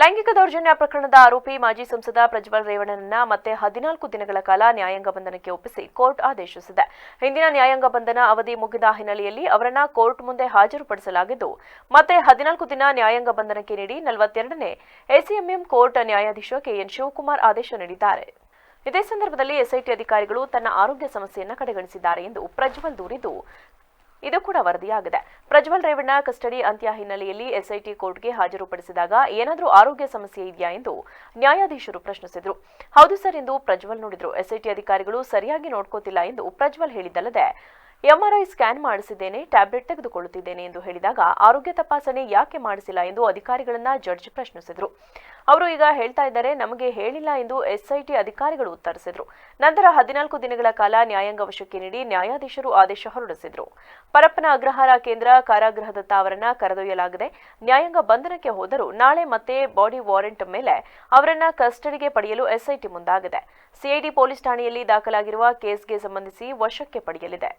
ಲೈಂಗಿಕ ದೌರ್ಜನ್ಯ ಪ್ರಕರಣದ ಆರೋಪಿ ಮಾಜಿ ಸಂಸದ ಪ್ರಜ್ವಲ್ ರೇವಣ್ಣನನ್ನ ಮತ್ತೆ ಹದಿನಾಲ್ಕು ದಿನಗಳ ಕಾಲ ನ್ಯಾಯಾಂಗ ಬಂಧನಕ್ಕೆ ಒಪ್ಪಿಸಿ ಕೋರ್ಟ್ ಆದೇಶಿಸಿದೆ. ಹಿಂದಿನ ನ್ಯಾಯಾಂಗ ಬಂಧನ ಅವಧಿ ಮುಗಿದ ಹಿನ್ನೆಲೆಯಲ್ಲಿ ಅವರನ್ನ ಕೋರ್ಟ್ ಮುಂದೆ ಹಾಜರುಪಡಿಸಲಾಗಿದ್ದು, ಮತ್ತೆ ಹದಿನಾಲ್ಕು ದಿನ ನ್ಯಾಯಾಂಗ ಬಂಧನಕ್ಕೆ ನೀಡಿ ನಲವತ್ತೆರಡನೇ ಎಸಿಎಂಎಂ ಕೋರ್ಟ್ ನ್ಯಾಯಾಧೀಶ ಕೆಎನ್ ಶಿವಕುಮಾರ್ ಆದೇಶ ನೀಡಿದ್ದಾರೆ. ಇದೇ ಸಂದರ್ಭದಲ್ಲಿ ಎಸ್ಐಟಿ ಅಧಿಕಾರಿಗಳು ತನ್ನ ಆರೋಗ್ಯ ಸಮಸ್ಯೆಯನ್ನು ಕಡೆಗಣಿಸಿದ್ದಾರೆ ಎಂದು ಪ್ರಜ್ವಲ್ ದೂರಿದ್ದು ಇದು ಕೂಡ ವರದಿಯಾಗಿದೆ. ಪ್ರಜ್ವಲ್ ರೇವಣ್ಣ ಕಸ್ಟಡಿ ಅಂತ್ಯ ಹಿನ್ನೆಲೆಯಲ್ಲಿ ಎಸ್ಐಟಿ ಕೋರ್ಟ್ಗೆ ಹಾಜರುಪಡಿಸಿದಾಗ ಏನಾದರೂ ಆರೋಗ್ಯ ಸಮಸ್ಯೆ ಇದೆಯಾ ಎಂದು ನ್ಯಾಯಾಧೀಶರು ಪ್ರಶ್ನಿಸಿದರು. ಹೌದು ಸರ್ ಎಂದು ಪ್ರಜ್ವಲ್ ನೋಡಿದ್ರು. ಎಸ್ಐಟಿ ಅಧಿಕಾರಿಗಳು ಸರಿಯಾಗಿ ನೋಡ್ಕೋತಿಲ್ಲ ಎಂದು ಪ್ರಜ್ವಲ್ ಹೇಳಿದ್ದಲ್ಲದೆ ಎಂಆರ್ಐ ಸ್ಕ್ಯಾನ್ ಮಾಡಿಸಿದ್ದೇನೆ, ಟ್ಯಾಬ್ಲೆಟ್ ತೆಗೆದುಕೊಳ್ಳುತ್ತಿದ್ದೇನೆ ಎಂದು ಹೇಳಿದಾಗ ಆರೋಗ್ಯ ತಪಾಸಣೆ ಯಾಕೆ ಮಾಡಿಸಿಲ್ಲ ಎಂದು ಅಧಿಕಾರಿಗಳನ್ನ ಜಡ್ಜ್ ಪ್ರಶ್ನಿಸಿದರು. ಅವರು ಈಗ ಹೇಳ್ತಾ ಇದ್ದಾರೆ, ನಮಗೆ ಹೇಳಿಲ್ಲ ಎಂದು ಎಸ್ಐಟಿ ಅಧಿಕಾರಿಗಳು ಉತ್ತರಿಸಿದರು. ನಂತರ ಹದಿನಾಲ್ಕು ದಿನಗಳ ಕಾಲ ನ್ಯಾಯಾಂಗ ವಶಕ್ಕೆ ನೀಡಿ ನ್ಯಾಯಾಧೀಶರು ಆದೇಶ ಹೊರಡಿಸಿದರು. ಪರಪ್ಪನ ಅಗ್ರಹಾರ ಕೇಂದ್ರ ಕಾರಾಗೃಹದತ್ತ ಅವರನ್ನ ಕರೆದೊಯ್ಯಲಾಗಿದೆ. ನ್ಯಾಯಾಂಗ ಬಂಧನಕ್ಕೆ ಹೋದರೂ ನಾಳೆ ಮತ್ತೆ ಬಾಡಿ ವಾರೆಂಟ್ ಮೇಲೆ ಅವರನ್ನ ಕಸ್ಟಡಿಗೆ ಪಡೆಯಲು ಎಸ್ಐಟಿ ಮುಂದಾಗಿದೆ. ಸಿಐಡಿ ಪೊಲೀಸ್ ಠಾಣೆಯಲ್ಲಿ ದಾಖಲಾಗಿರುವ ಕೇಸ್ಗೆ ಸಂಬಂಧಿಸಿ ವಶಕ್ಕೆ ಪಡೆಯಲಿದೆ.